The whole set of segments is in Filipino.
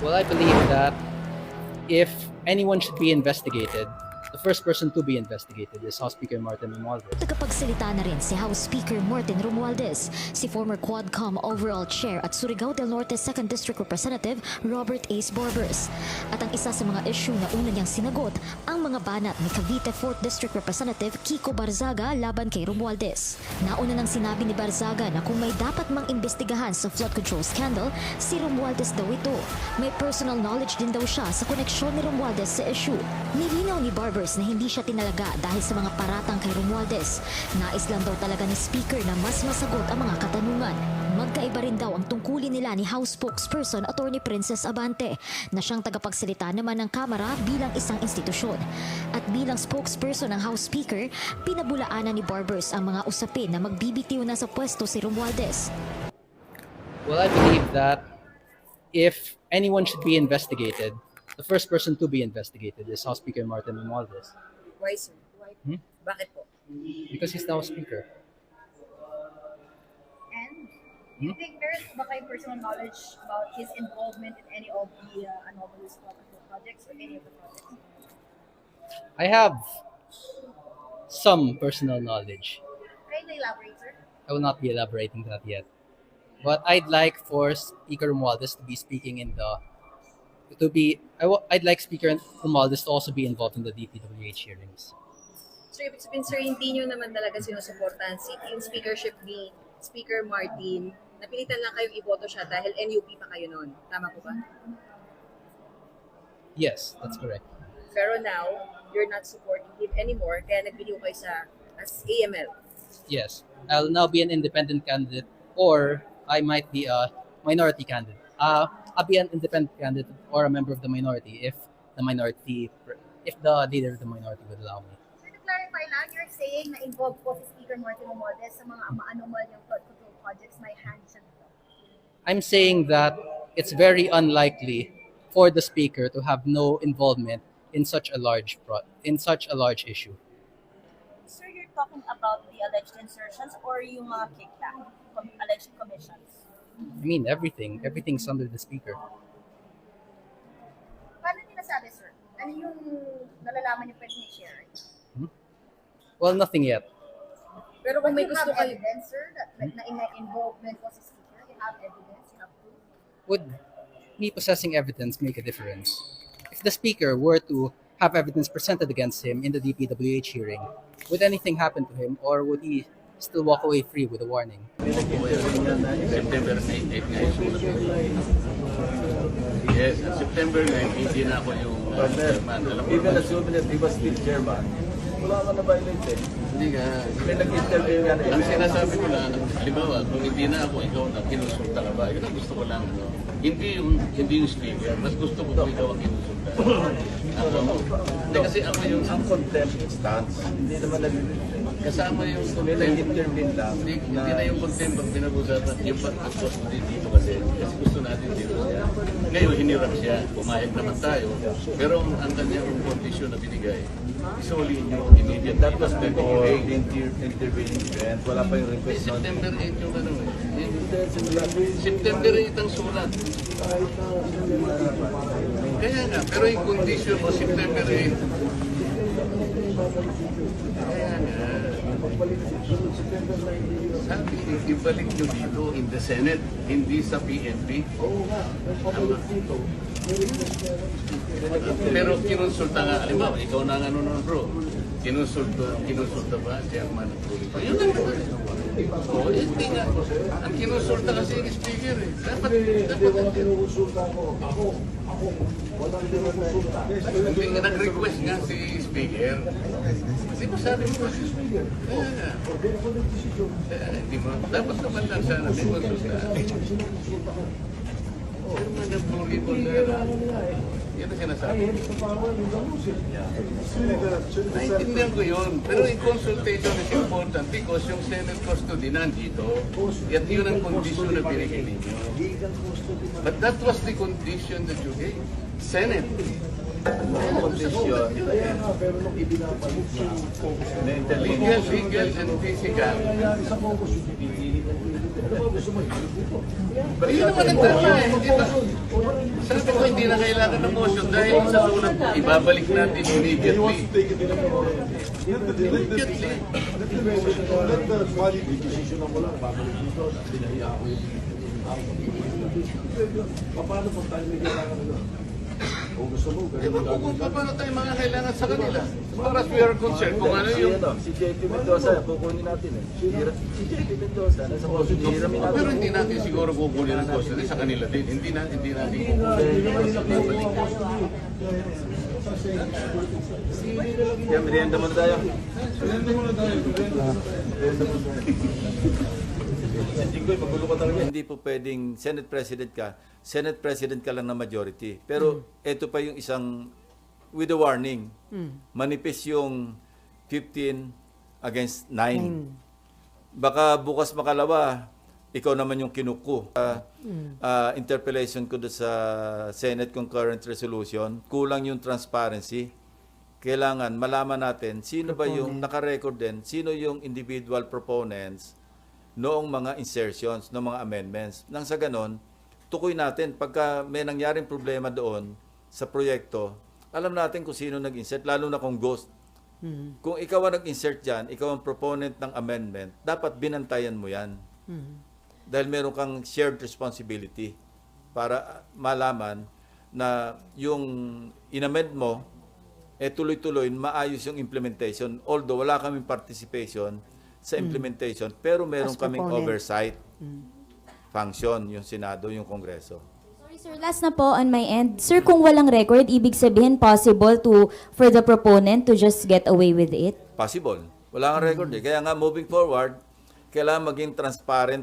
Well, I believe that if anyone should be investigated, the first person to be investigated is House Speaker Martin Romualdez. Tagapagsalita na rin si House Speaker Martin Romualdez, si former Quadcom Overall Chair at Surigao del Norte 2nd District Representative Robert Ace Barbers. At ang isa sa mga issue na una niyang sinagot, ang mga banat ni Cavite 4th District Representative Kiko Barzaga laban kay Romualdez. Nauna nang sinabi ni Barzaga na kung may dapat mang imbestigahan sa flood control scandal, si Romualdez daw ito. May personal knowledge din daw siya sa koneksyon ni Romualdez sa issue. Nilinaw ni Barbers na hindi siya tinalaga dahil sa mga paratang kay Romualdez. Nais lang daw talaga ni Speaker na mas masagot ang mga katanungan. Magkaiba rin daw ang tungkulin nila ni House Spokesperson Attorney Princess Abante na siyang tagapagsalita naman ng Kamara bilang isang institusyon. At bilang spokesperson ng House Speaker, pinabulaanan ni Barbers ang mga usapin na magbibitiw na sa pwesto si Romualdez. Well, I believe that if anyone should be investigated, the first person to be investigated is House Speaker Martin Romualdez Why, sir? Hmm? Bakit po? because he's now Speaker. And do you think meron po ba kayong personal knowledge about his involvement in any of the uh, anomalous projects or any of the projects? I have some personal knowledge. Can you elaborate, sir? I will not be elaborating that yet. But I'd like for Speaker Romualdez to be speaking in the to be I w- I'd like Speaker Romualdez to also be involved in the DPWH hearings. So, ibig sabihin, sir, hindi nyo naman talaga sinusuportahan si yung speakership ni Speaker Martin. Napilitan lang kayong iboto siya dahil NUP pa kayo noon. Tama po ba? Yes, that's correct. Pero now, you're not supporting him anymore, kaya nagbiliw kayo sa as AML. Yes, I'll now be an independent candidate, or I might be a minority candidate. Uh, I'll be an independent candidate or a member of the minority if the minority, if the leader of the minority would allow me. Sir, to clarify lang, you're saying na involved po si Speaker Martin Romualdez sa mga ma-anomal yung flood control projects, may hand siya dito. I'm saying that it's very unlikely for the speaker to have no involvement in such a large pro- in such a large issue. Sir, you're talking about the alleged insertions or yung mga kickback, com- alleged commissions? I mean everything, everything's under the speaker. Paano niyo nasabi, sir? Ano yung nalalaman niyo pwede niyo share? Well, nothing yet. Pero kung may you gusto have kayo, evidence, sir, that, that na, na involvement po si Speaker, you have evidence, you have proof. Would me possessing evidence make a difference? If the speaker were to have evidence presented against him in the DPWH hearing, would anything happen to him, or would he still walk away free with a warning? September 8 nga yung. Yes, September 9, hindi na ako yung uh, chairman. Alam mo Even assuming that he was still chairman, wala ka na violate eh. hindi nga. May nag-interview nga na Ang sinasabi ko lang, halimbawa, kung hindi na ako, ikaw na kinusulta ka ba? Yun ang gusto ko lang. Ano? Hindi yung, hindi yung speaker, mas gusto ko kung ikaw ang kinusulta. Ako mo. Hindi kasi ako yung Ang contempt stance, hindi naman nag kasama yung contempt. nag-intervene lang. Hindi, hindi na yung contempt ang pinag-usapan. Yung din dito kasi. Kasi gusto natin dito siya. Ngayon, hinirap siya. Pumayag naman tayo. Pero ang, ang kanyang kondisyon na binigay, isoli nyo immediately. That was before Before the inter- intervening event. Wala pa yung request nun. September 8 yung ano eh. September 8 ang sulat. Kaya nga, pero yung condition mo September 8. Nga. Sabi, ibalik nyo dito in the Senate, hindi sa PNP. Tama. Pero kinonsulta nga, alimbawa, ikaw na nga nun bro. Kinonsulta, kinonsulta ba, chairman ng lang eh, hindi nga. Ang kinonsulta kasi yung speaker eh. Dapat, dapat, hindi nga nag-request nga si speaker. Di ba sabi mo? Kaya nga. Hindi mo, dapat naman lang sana may konsulta. Pero ang Blue Ribbon na, yan ang sinasabi. Naintindihan ko yun. Pero yung consultation is important because yung Senate custody nandito, at yun ang condition na binigay ninyo. But that was the condition that you gave. Senate. Condition. Legal, legal, and physical. Pero yun naman ang tama eh. Di ba? Sabi ko, hindi na kailangan ng motion dahil sa unang ibabalik natin immediately. Immediately. Eh, kung kung paano tayo mga kailangan sa kanila. As far as we are concerned, kung ano Si, yung... ano, si JP Mendoza, kukunin natin eh. Hira- Si JP Mendoza, nasa posto, hiramin natin. Pero hindi natin siguro kukunin ang custody sa kanila din. Hindi na, hindi natin kukunin. Kaya merienda muna tayo. Jinggoy, magulo ka talaga. Hindi po pwedeng Senate President ka, Senate President ka lang na majority. Pero ito pa yung isang, with a warning, manipis yung 15 against 9. Baka bukas makalawa, ikaw naman yung kinuko. Uh, uh, interpellation ko sa Senate Concurrent Resolution, kulang yung transparency. Kailangan malaman natin sino ba yung nakarecord din, sino yung individual proponents noong mga insertions, noong mga amendments. Nang sa ganon, tukoy natin pagka may nangyaring problema doon sa proyekto, alam natin kung sino nag-insert, lalo na kung ghost. Kung ikaw ang nag-insert dyan, ikaw ang proponent ng amendment, dapat binantayan mo yan. Dahil meron kang shared responsibility para malaman na yung inamend mo, eh tuloy-tuloy, maayos yung implementation. Although wala kaming participation sa implementation, pero meron As kaming proponent. oversight function, yung Senado, yung Kongreso. Sorry sir, last na po on my end. Sir, kung walang record, ibig sabihin possible to for the proponent to just get away with it? Possible. Wala kang record eh. Kaya nga, moving forward, kailangan maging transparent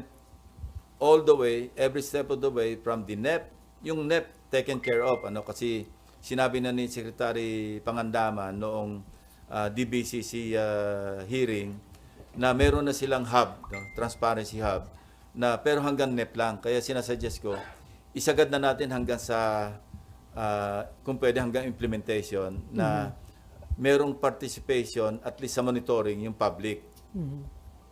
all the way, every step of the way from the NEP. Yung NEP, taken care of. Ano, kasi sinabi na ni Secretary Pangandaman noong ah, DBCC ah, hearing na meron na silang hub, no, transparency hub, na pero hanggang NEP lang. Kaya sinasuggest ko, isagad na natin hanggang sa, ah, kung pwede hanggang implementation na merong participation at least sa monitoring yung public.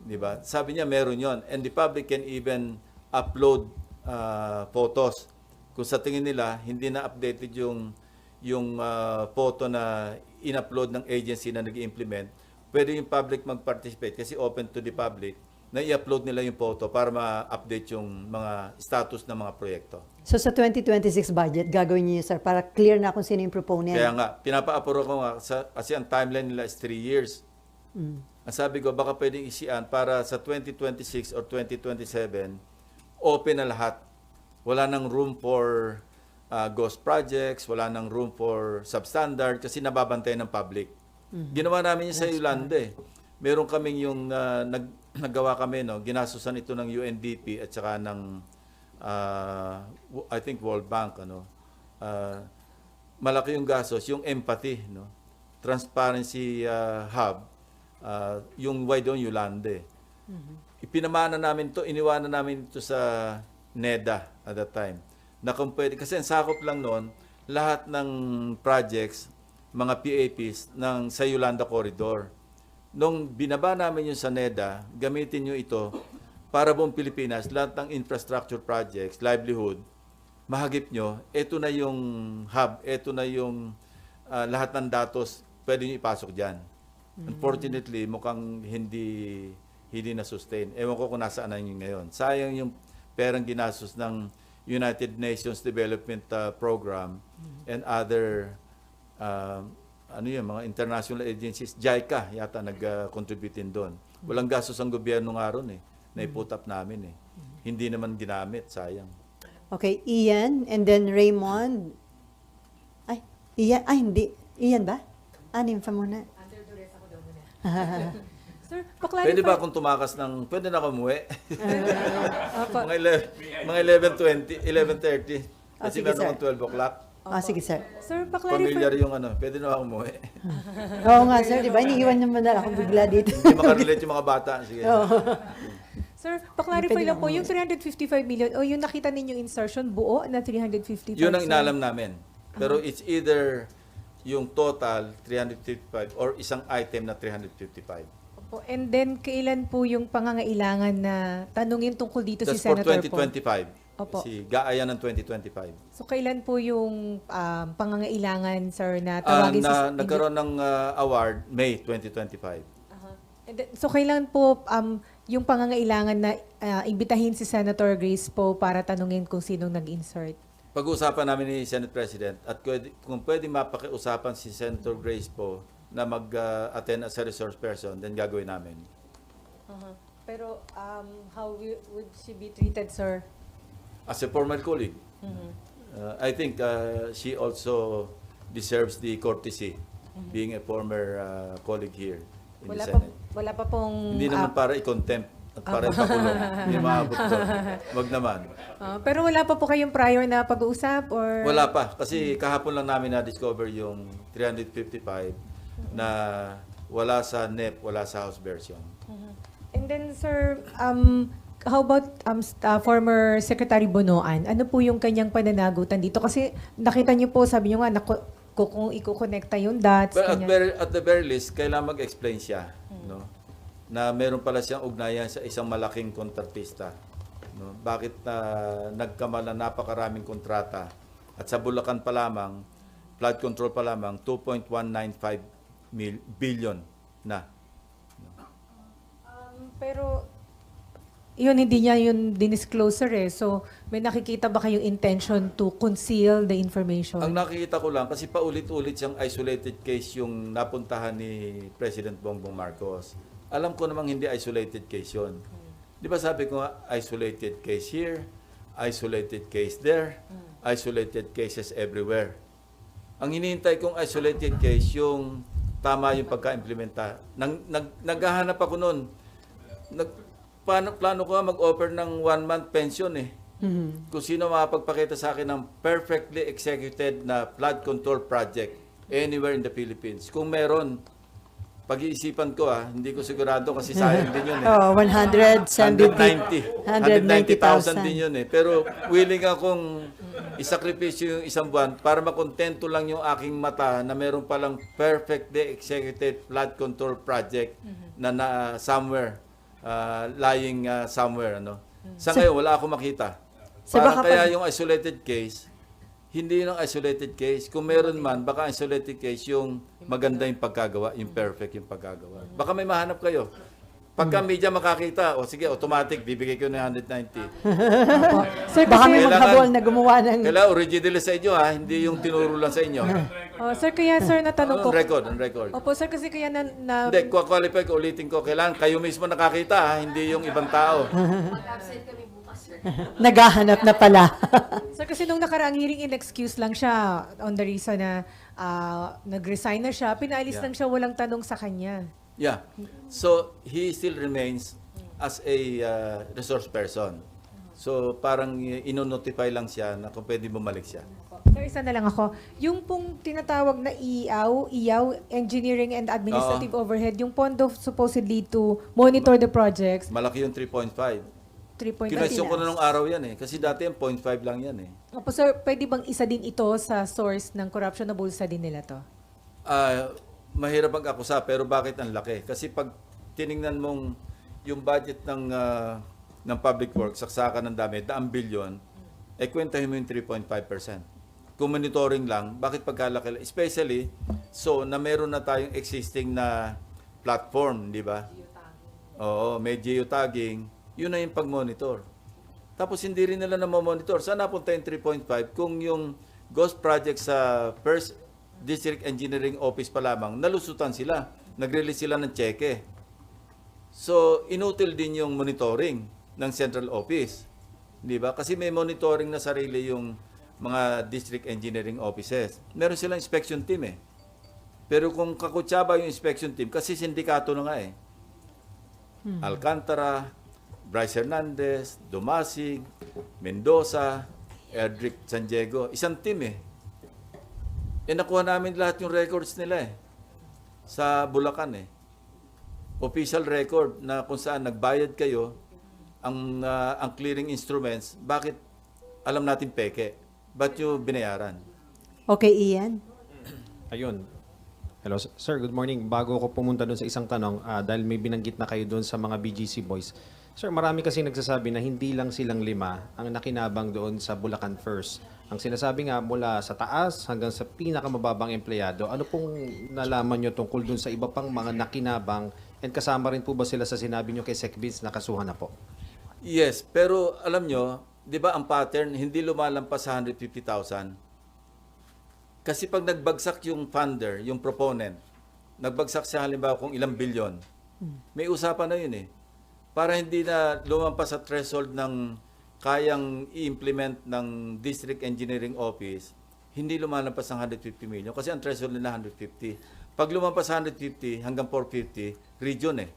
Di ba? Sabi niya meron yon and the public can even upload ah, photos. Kung sa tingin nila hindi na updated yung yung ah, photo na in-upload ng agency na nag-implement, pwede yung public mag-participate kasi open to the public na i-upload nila yung photo para ma-update yung mga status ng mga proyekto. So sa 2026 budget, gagawin niyo sir, para clear na kung sino yung proponent. Kaya nga, pinapa-apuro ko nga, sa, kasi ang timeline nila is 3 years. Ang sabi ko, baka pwedeng isian para sa 2026 or 2027, open na lahat. Wala nang room for uh, ghost projects, wala nang room for substandard kasi nababantay ng public. Ginawa namin yun sa Yolanda eh. Meron kaming yung uh, nag, naggawa kami, no, ginasusan ito ng UNDP at saka ng uh, I think World Bank ano. Uh, malaki yung gastos, yung empathy, no. Transparency uh, hub, uh, yung why doon Yolande. Ipinamana namin to, iniwanan namin ito sa NEDA at that time. Na kung pwede, kasi ang sakop lang noon, lahat ng projects, mga PAPs ng sa Yolanda Corridor. Nung binaba namin yung sa NEDA, gamitin nyo ito para buong Pilipinas, lahat ng infrastructure projects, livelihood, mahagip nyo, ito na yung hub, ito na yung ah, lahat ng datos, pwede nyo ipasok dyan. Unfortunately, mukhang hindi hindi na sustain. Ewan ko kung nasaan na yun ngayon. Sayang yung perang ginastos ng United Nations Development ah, Program and other ah, ano yun, mga international agencies, JICA yata nag-contribute din doon. Walang gastos ang gobyerno nga ron eh. Naiputap namin eh. Hindi naman ginamit, sayang. Okay, Ian, and then Raymond. Ay, Ian, ay hindi. Ian ba? Anim pa muna. Sir, paklarify. Pwede ba akong tumakas ng, pwede na ako umuwi? Mga 11, mga 11.20, 11.30. Ah, Kasi sige, meron sir. akong 12 o'clock. Ah, sige, sir. sir, paklarify. Familiar yung ano, pwede na ako umuwi. Oo nga, sir, di ba? Iniiwan naman na ako bigla dito. Hindi makarelate yung mga bata. Sige. Sir, paklarify Pwede lang po, yung 355 million o yung nakita ninyong insertion buo na 355. Yun ang inalam namin. Pero it's either yung total 355 or isang item na 355. Opo. And then, kailan po yung pangangailangan na tanungin tungkol dito That's si for Senator po? 2025. Opo. Si Gaaya ng 2025. So kailan po yung um, pangangailangan, sir, na Ah, tawagin na, nagkaroon ng ah, award May 2025. And then, so kailan po um, yung pangangailangan na ah, imbitahin si Senator Grace po para tanungin kung sinong nag-insert? Pag-uusapan namin ni Senate President at pwede- kung pwede mapakiusapan si Senator Grace po na mag-attend as a resource person, then gagawin namin. Pero um, how would she be treated, sir? As a former colleague, uh, I think uh, she also deserves the courtesy being a former uh, colleague here in Wala the pa, Senate. wala pa pong... Hindi naman ah, para i-contempt at para ipakulong. Hindi maabot doon. Wag naman. ah, pero wala pa po kayong prior na pag-uusap or... Wala pa. Kasi kahapon lang namin na-discover yung 355 na wala sa NEP, wala sa House version. And then, sir, um, how about um, st- uh, former Secretary Bonoan? Ano po yung kanyang pananagutan dito? Kasi nakita niyo po, sabi niyo nga, naku, ku- kung ikukonekta yung dots, But at, ganyan. very, at the very least, kailangan mag-explain siya. No? Na meron pala siyang ugnayan sa isang malaking kontratista. No? Bakit na nagkamala napakaraming kontrata at sa Bulacan pa lamang, flood control pa lamang, 2.195 mil, billion na. Um, pero, yun, hindi niya yun dinisclosure eh. So, may nakikita ba kayong intention to conceal the information? Ang nakikita ko lang, kasi paulit-ulit siyang isolated case yung napuntahan ni President Bongbong Marcos. Alam ko namang hindi isolated case yun. Di ba sabi ko nga, isolated case here, isolated case there, isolated cases everywhere. Ang hinihintay kong isolated case, yung tama yung pagka-implementa. Nang, nag, naghahanap ako noon. Nag, plano, plano ko mag-offer ng one-month pension eh kung sino makapagpakita sa akin ng perfectly executed na flood control project anywhere in the Philippines. Kung meron, pag-iisipan ko ah, hindi ko sigurado kasi sayang din yun eh. Oh, 170. 190. 190,000 din yun eh. Pero willing akong isakripisyo yung isang buwan para makontento lang yung aking mata na meron palang perfectly executed flood control project na, na somewhere, uh, lying uh, somewhere. Ano. Sa ngayon, wala akong makita. Parang baka kaya pag- yung isolated case, hindi ang isolated case. Kung meron man, baka isolated case yung maganda yung pagkagawa, yung perfect yung pagkagawa. Baka may mahanap kayo. Pagka media makakita, o sige, automatic, bibigay ko na 190. Sir, Baka may Kailangan- maghabol na gumawa ng... Kailangan original sa inyo ha, hindi yung tinuro lang sa inyo. oh, sir, kaya sir, natanong On ko. record, on record. Opo, sir, kasi kaya na... na Hindi, qualify ko, ulitin ko. Kailangan kayo mismo nakakita ha, hindi yung ibang tao. Naghahanap na pala. Sir, kasi nung nakaraang hearing, in-excuse lang siya on the reason na ah, nag-resign na siya. Pinaalis Yeah. lang siya, walang tanong sa kanya. Yeah. So, he still remains as a uh, resource person. So, parang ino-notify lang siya na kung pwede bumalik siya. Sir, isa na lang ako. Yung pong tinatawag na IAW, IAW, Engineering and Administrative Overhead, yung pondo supposedly to monitor the projects, Malaki yung 3.5. 3.9. Kinwestiyon ko na nung araw yan eh. Kasi dati yung 0.5 lang yan eh. Opo, sir, pwede bang isa din ito sa source ng corruption na bulsa din nila to? Ah, mahirap mag-akusa pero bakit ang laki? Kasi pag tiningnan mong yung budget ng ah, ng public works, saksakan ng dami, daang bilyon, eh kwentahin mo yung 3.5%. Kung monitoring lang, bakit pagkalaki? Especially, so na meron na tayong existing na platform, di ba? Oo, may geotagging. Yun na yung pag-monitor. Tapos hindi rin nila na monitor Saan napunta yung 3.5 kung yung ghost project sa First District Engineering Office pa lamang, nalusutan sila. Nag-release sila ng cheque. So, inutil din yung monitoring ng central office. Di ba? Kasi may monitoring na sarili yung mga district engineering offices. Meron silang inspection team eh. Pero kung kakutsaba yung inspection team, kasi sindikato na nga eh. Alcantara, Bryce Hernandez, Dumasig, Mendoza, Edric San Diego. Isang team eh. Eh nakuha namin lahat yung records nila eh. Sa Bulacan eh. Official record na kung saan nagbayad kayo ang ah, ang clearing instruments, bakit alam natin peke? Ba't yung binayaran? Okay, Ian? Ayun. Hello, sir. Good morning. Bago ko pumunta doon sa isang tanong, ah, dahil may binanggit na kayo doon sa mga BGC boys, Sir, marami kasi nagsasabi na hindi lang silang lima ang nakinabang doon sa Bulacan First. Ang sinasabi nga mula sa taas hanggang sa pinakamababang empleyado, ano pong nalaman nyo tungkol doon sa iba pang mga nakinabang and kasama rin po ba sila sa sinabi nyo kay Sec Vince na kasuhan na po? Yes, pero alam nyo, di ba ang pattern, hindi lumalampas sa 150,000. Kasi pag nagbagsak yung funder, yung proponent, nagbagsak siya halimbawa kung ilang bilyon, may usapan na yun eh. Para hindi na lumampas sa threshold ng kayang i-implement ng District Engineering Office, hindi lumalampas ng 150 million kasi ang threshold nila 150. Pag lumampas sa 150 hanggang 450, region eh.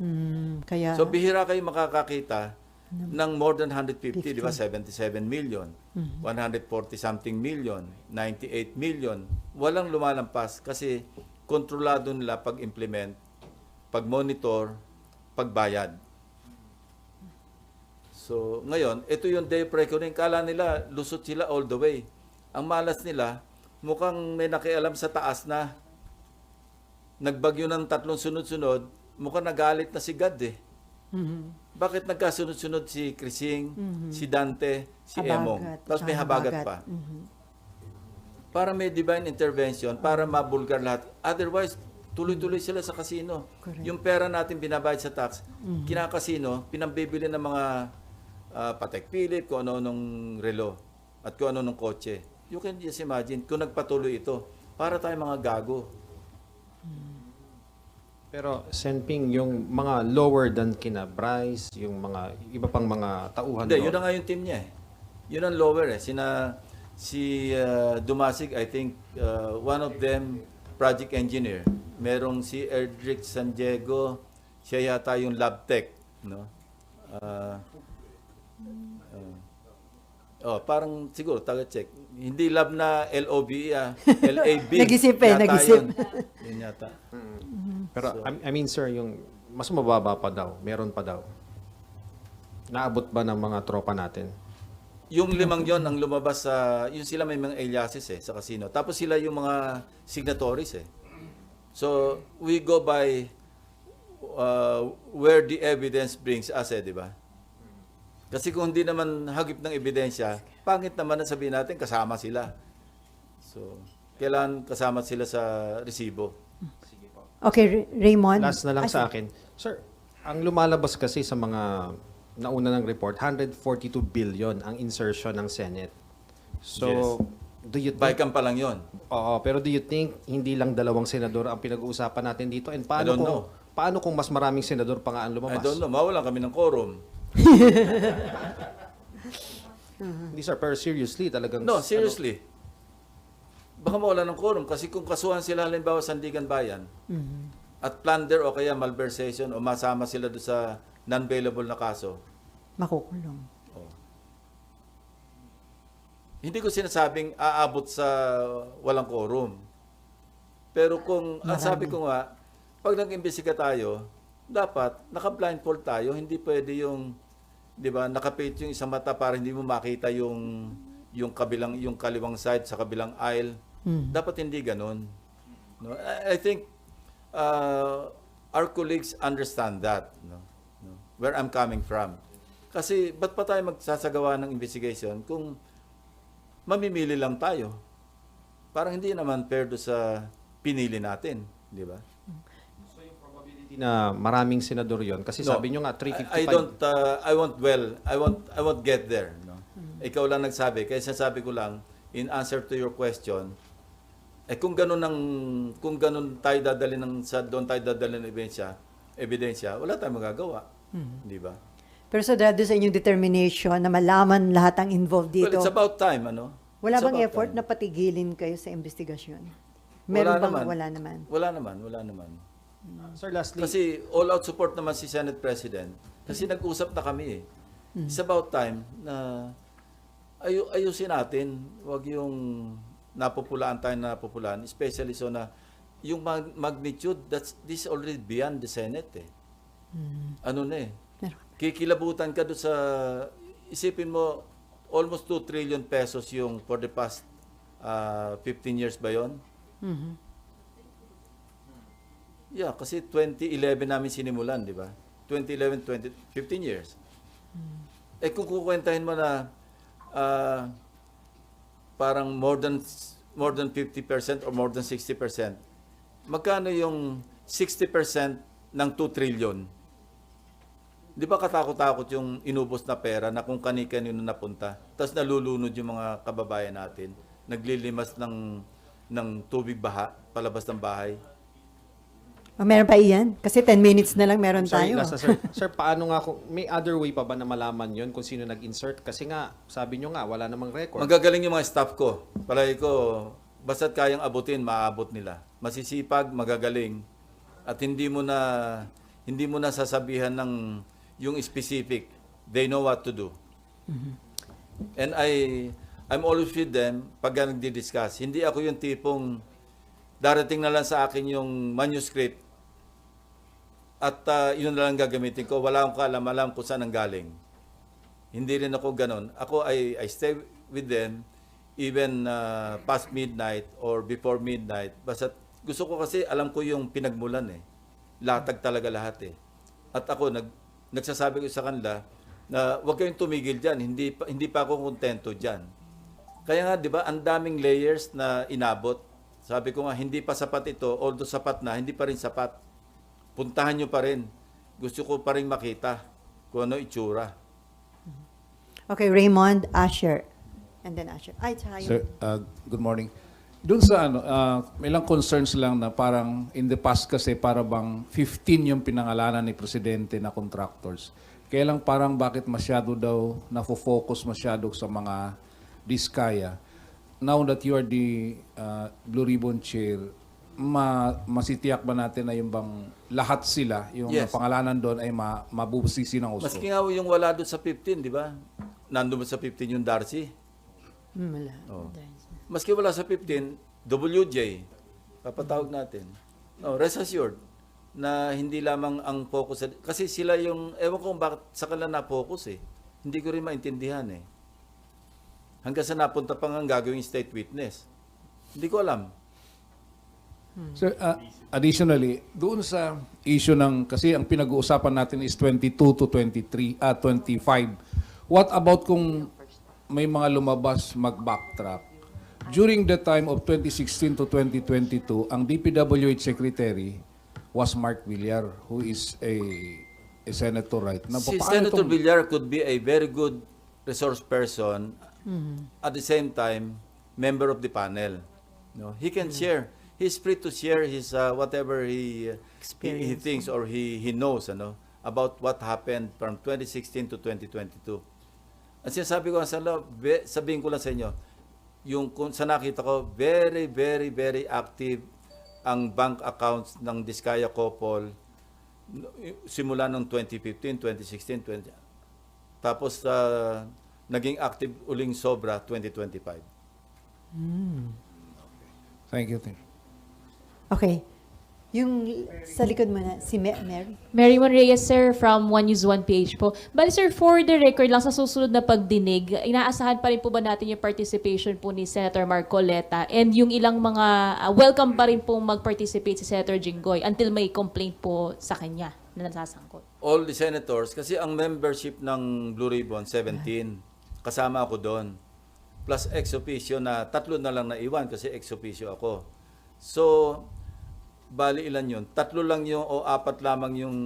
Hmm, kaya, So bihira kayo makakakita ng more than 150, di ba? 77 million, 140 something million, 98 million. Walang lumalampas kasi kontrolado nila pag-implement, pag-monitor, pagbayad. So, ngayon, ito yung day of reckoning. Kala nila, lusot sila all the way. Ang malas nila, mukhang may nakialam sa taas na nagbagyo ng tatlong sunod-sunod, mukhang nagalit na si God eh. Mhm. Bakit nagkasunod-sunod si Krising, si Dante, si Habagat, Emong? Tapos may habagat habagat. pa. Mhm. Para may divine intervention, para mabulgar lahat. Otherwise, tuloy-tuloy sila sa kasino. Correct. Yung pera natin binabayad sa tax, kinakasino, pinambibili ng mga uh, Patek Philip, kung ano-anong relo, at kung ano-anong kotse. You can just imagine, kung nagpatuloy ito, para tayo mga gago. Pero Senping, yung mga lower than kina Bryce, yung mga iba pang mga tauhan Hindi, doon. yun na nga yung team niya eh. Yun ang lower eh. Sina, si uh, Dumasig, I think, uh, one of them, project engineer. Merong si Erdrick San Diego, siya yata yung lab tech. No? Uh, uh, oh, parang siguro, taga-check. Hindi lab na LOB, ah, LAB. Nag-isip eh, Yata nag-isip. Yun. yun yata. Pero I, I mean sir, yung mas mababa pa daw, meron pa daw. Naabot ba ng mga tropa natin? Yung limang yon ang lumabas sa, yung sila may mga aliases eh, sa casino. Tapos sila yung mga signatories eh. So, we go by uh, where the evidence brings us eh, di ba? Kasi kung hindi naman hagip ng ebidensya, pangit naman na sabihin natin kasama sila. So, kailangan kasama sila sa resibo. Okay, Ray- Raymond. Last na lang Ah, sa akin. Sir, ang lumalabas kasi sa mga nauna ng report, 142 billion ang insertion ng Senate. So, Yes. do you think, Baikan pa lang yon. Oo, pero do you think hindi lang dalawang senador ang pinag-uusapan natin dito? And paano I don't kung, know. paano kung mas maraming senador pa nga ang I lumabas? don't know, mawalan kami ng quorum. Hindi sir, pero seriously, talagang... No, ano- seriously. Baka mawala ng quorum kasi kung kasuhan sila halimbawa sa Sandigan Bayan at plunder o kaya malversation o masama sila doon sa non-bailable na kaso, Makukulong. hindi ko sinasabing aabot sa walang quorum. Pero kung, ang sabi ko nga, pag nag-imbestiga tayo, dapat naka-blindfold tayo, hindi pwede yung, di ba, nakapit yung isang mata para hindi mo makita yung yung kabilang yung kaliwang side sa kabilang aisle. Dapat hindi ganun. No? I, I think uh, our colleagues understand that, no? No? Where I'm coming from. Kasi ba't pa tayo magsasagawa ng investigation kung mamimili lang tayo? Parang hindi naman fair do sa pinili natin, di ba? Hindi na maraming senador yon kasi No, sabi nyo nga 355 I, I don't uh, I won't well I won't I won't get there no? Ikaw lang nagsabi. Kaya sasabi ko lang in answer to your question eh kung ganun ng kung ganun tayo dadali ng sa doon tayo dadali ng ebidensya ebidensya wala tayong magagawa. Di ba? Pero sa dahil sa inyong determination na malaman lahat ang involved well dito, it's about time ano? wala It's bang effort time. na patigilin kayo sa investigasyon? Wala Meron bang naman. wala naman? wala naman wala naman Sir, lastly, Kasi all out support naman si Senate President. Kasi nag-usap na kami eh. It's about time na ayu ayusin natin. Huwag yung napopulaan tayo na napopulaan. Especially so na yung mag- magnitude, that's, this is already beyond the Senate eh. Ano na eh. Kikilabutan ka doon sa, isipin mo, almost 2 trillion pesos yung for the past ah, 15 years ba yon? Mhm. Yeah, kasi 2011 namin sinimulan, di ba? 2011, 20, 15 years. Eh kung kukwentahin mo na ah, parang more than more than 50% or more than 60%, magkano yung 60% ng 2 trillion? Di ba katakot-takot yung inubos na pera na kung kani-kanino napunta, tapos nalulunod yung mga kababayan natin, naglilimas ng, ng tubig baha, palabas ng bahay. O, meron pa iyan? Kasi 10 minutes na lang meron Sorry, tayo. last na, sir. sir, paano nga kung may other way pa ba na malaman yon kung sino nag-insert? Kasi nga, sabi nyo nga, wala namang record. Magagaling yung mga staff ko. Palagi ko, basta't kayang abutin, maaabot nila. Masisipag, magagaling. At hindi mo na hindi mo na sasabihan ng yung specific. They know what to do. And I I'm always with them pag nagdi-discuss. Hindi ako yung tipong darating na lang sa akin yung manuscript at ah, yun na lang gagamitin ko. Wala akong kaalam-alam kung saan ang galing. Hindi rin ako ganon. Ako, I, I stay with them even uh, past midnight or before midnight. Basta gusto ko kasi alam ko yung pinagmulan eh. Latag talaga lahat eh. At ako, nag, nagsasabi ko sa kanila na huwag kayong tumigil dyan. Hindi hindi pa ako kontento dyan. Kaya nga, di ba, ang daming layers na inabot. Sabi ko nga, hindi pa sapat ito. Although sapat na, hindi pa rin sapat. Puntahan nyo pa rin. Gusto ko pa rin makita kung ano itsura. Okay, Raymond, Asher. And then Asher. Ay, yung... Sir, uh, good morning. Doon sa ano, uh, may lang concerns lang na parang in the past kasi para bang 15 yung pinangalanan ni Presidente na contractors. Kaya lang parang bakit masyado daw nafo-focus masyado sa mga diskaya. Now that you are the uh, Blue Ribbon Chair, ma masitiyak ba natin na yung bang lahat sila, yung Yes. pangalanan doon ay ma mabubusisi ng uso? Maski nga yung wala doon sa 15, di ba? Nandun ba sa 15 yung Darcy? Hmm, wala. Oh. Maski wala sa 15, WJ, papatawag natin. No, rest assured na hindi lamang ang focus. Kasi sila yung, ewan ko kung bakit sa kanila na-focus eh. Hindi ko rin maintindihan eh. Hanggang sa napunta pa nga gagawing state witness. Hindi ko alam. Sir, uh, additionally, doon sa issue ng, kasi ang pinag-uusapan natin is 22 to 23, ah 25. What about kung may mga lumabas mag-backtrack? During the time of 2016 to 2022, ang DPWH Secretary was Mark Villar, who is a, a senator right now. Si Paano Senator itong- Villar could be a very good resource person at the same time member of the panel. No, he can share. He's free to share his uh, whatever he, he he thinks or he he knows ano about what happened from 2016 to 2022. At sinasabi ko sa loob, be- sabihin ko lang sa inyo, yung kung sa nakita ko, very, very, very active ang bank accounts ng Diskaya Couple simula ng 2015, 2016, 20, tapos uh, naging active uling sobra 2025. Thank you, Tim. Okay. Yung sa likod mo na, si Ma- Mary. Mary Mon Reyes, sir, from One News One PH po. Bali, sir, for the record lang, sa susunod na pagdinig, inaasahan pa rin po ba natin yung participation po ni Senator Marcoleta and yung ilang mga, ah, welcome pa rin po mag-participate si Senator Jinggoy until may complaint po sa kanya na nasasangkot. All the senators, kasi ang membership ng Blue Ribbon, 17. Kasama ako doon. Plus ex officio na tatlo na lang naiwan kasi ex officio ako. So, bali ilan yun? Tatlo lang yung o apat lamang yung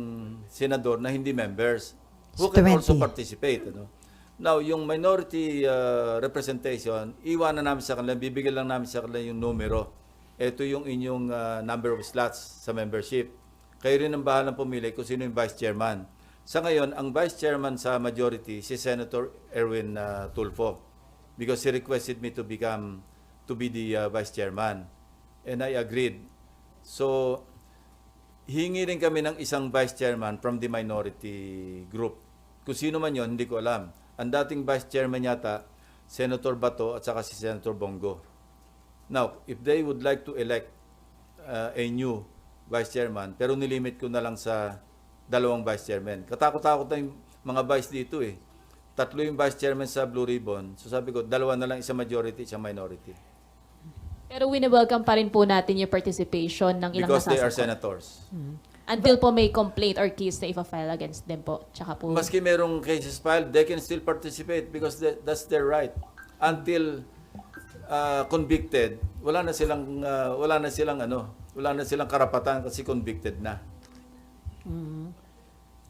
senador na hindi members. Who can 20. also participate. Ano? Now, yung minority uh, representation, iwanan namin sa kanila, bibigyan lang namin sa kanila yung numero. Ito yung inyong uh, number of slots sa membership. Kayo rin ang bahalang pumili kung sino yung vice chairman. Sa ngayon, ang vice chairman sa majority, si Senator Erwin uh, Tulfo. Because he requested me to become, to be the uh, vice chairman. And I agreed. So, hingi rin kami ng isang vice chairman from the minority group. Kung sino man yon, hindi ko alam. Ang dating vice chairman yata, Senator Bato at saka si Senator Bongo. Now, if they would like to elect uh, a new vice chairman, pero nilimit ko na lang sa dalawang vice chairman. Katakot-takot na yung mga vice dito eh. Tatlo yung vice chairman sa Blue Ribbon. So sabi ko, dalawa na lang, isa majority, isa minority. Pero wini-welcome pa rin po natin yung participation ng ilang Because they are nasasangkot. senators. Until po may complaint or case na ipa-file against them po. Tsaka po. Maski merong cases filed, they can still participate because that- that's their right. Until uh, convicted, wala na silang uh, wala na silang ano, wala na silang karapatan kasi convicted na.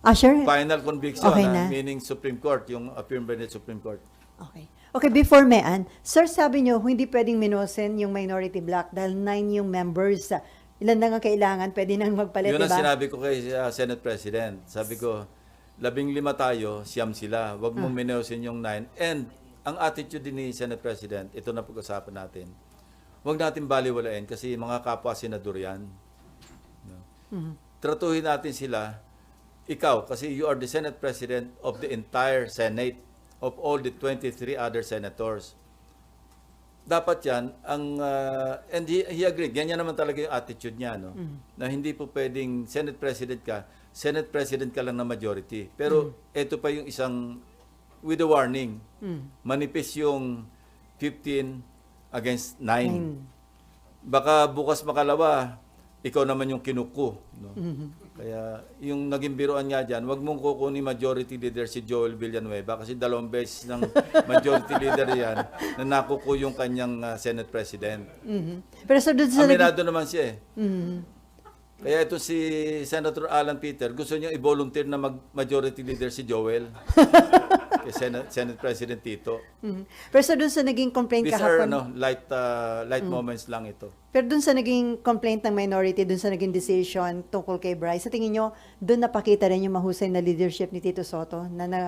Usher? Final conviction, Okay ah, na. meaning Supreme Court, yung affirmed by the Supreme Court. Okay. Okay, before Mean, sir, sabi nyo, hindi pwedeng minosen yung minority block dahil nine yung members. Ilan na nga kailangan, pwede nang magpalit, Yun ang diba? sinabi ko kay uh, Senate President. Sabi ko, labing lima tayo, siyam sila. Huwag mong mineusin yung nine. And ang attitude din ni Senate President, ito na pag-usapan natin. Huwag natin baliwalain kasi mga kapwa senador yan. No? Tratuhin natin sila, ikaw, kasi you are the Senate President of the entire Senate, of all the 23 other senators dapat yan, ang, uh, and he, he agreed, ganyan naman talaga yung attitude niya, no? Na hindi po pwedeng Senate President ka, Senate President ka lang na majority. Pero ito pa yung isang, with a warning, manipis yung 15 against 9. Baka bukas makalawa, ikaw naman yung kinuko. No? Kaya yung naging biruan nga dyan, wag mong kukunin majority leader si Joel Villanueva kasi dalawang beses ng majority leader yan na nakuko yung kanyang uh, Senate President. Mhm. Pero so doon sa... Aminado naman siya eh. Mhm. Kaya ito si Senator Alan Peter, gusto niya i-volunteer na mag-majority leader si Joel. kay Senate, Senate President Tito. Mhm. Pero so doon sa naging complaint These are kahapon... ano, light, uh, light moments lang ito. Pero doon sa naging complaint ng minority, doon sa naging decision tungkol kay Bryce, sa tingin nyo, doon napakita rin yung mahusay na leadership ni Tito Soto na, na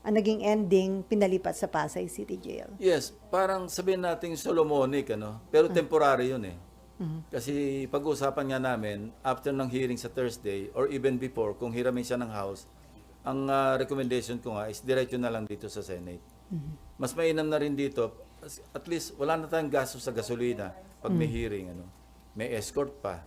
ang naging ending, pinalipat sa Pasay City Jail. Yes, parang sabihin natin Solomonic, ano? Pero temporary yun eh. Kasi pag-uusapan nga namin, after ng hearing sa Thursday, or even before, kung hiramin siya ng House, ang ah, recommendation ko nga is diretso na lang dito sa Senate. Mas mainam na rin dito, at least wala na tayong gasto sa gasolina pag may hearing. Ano? May escort pa.